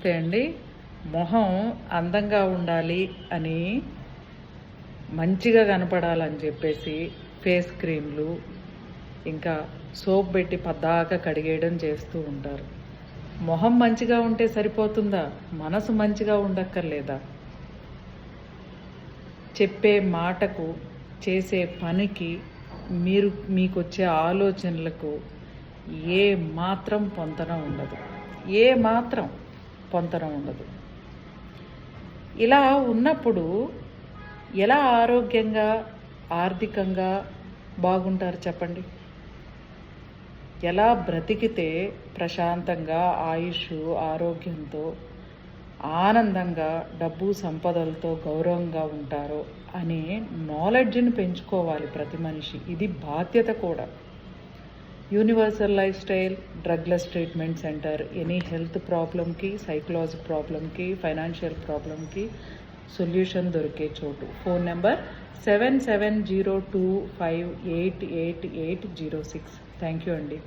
నమస్తే అండి. మొహం అందంగా ఉండాలి అని మంచిగా కనపడాలని చెప్పేసి ఫేస్ క్రీమ్లు ఇంకా సోప్ పెట్టి పద్దాక కడిగేయడం చేస్తూ ఉంటారు. మొహం మంచిగా ఉంటే సరిపోతుందా? మనసు మంచిగా ఉండక్కర్లేదా? చెప్పే మాటకు చేసే పనికి మీరు మీకు వచ్చే ఆలోచనలకు ఏ మాత్రం పొంతన ఉండదు. ఏ మాత్రం. పొంతన ఉండదు. ఇలా ఉన్నప్పుడు ఎలా ఆరోగ్యంగా ఆర్థికంగా బాగుంటారు చెప్పండి? ఎలా బ్రతికితే ప్రశాంతంగా ఆయుష్ ఆరోగ్యంతో ఆనందంగా డబ్బు సంపదలతో గౌరవంగా ఉంటారో అనే నాలెడ్జ్ని పెంచుకోవాలి ప్రతి మనిషి. ఇది బాధ్యత కూడా. Universal lifestyle drugless treatment centre any health ప్రాబ్లంకి సైకలాజీ ప్రాబ్లంకి ఫైనాన్షియల్ ప్రాబ్లంకి సొల్యూషన్ దొరికే చోటు. Phone number seven seven zero two five eight eight eight zero six. Thank you అండి.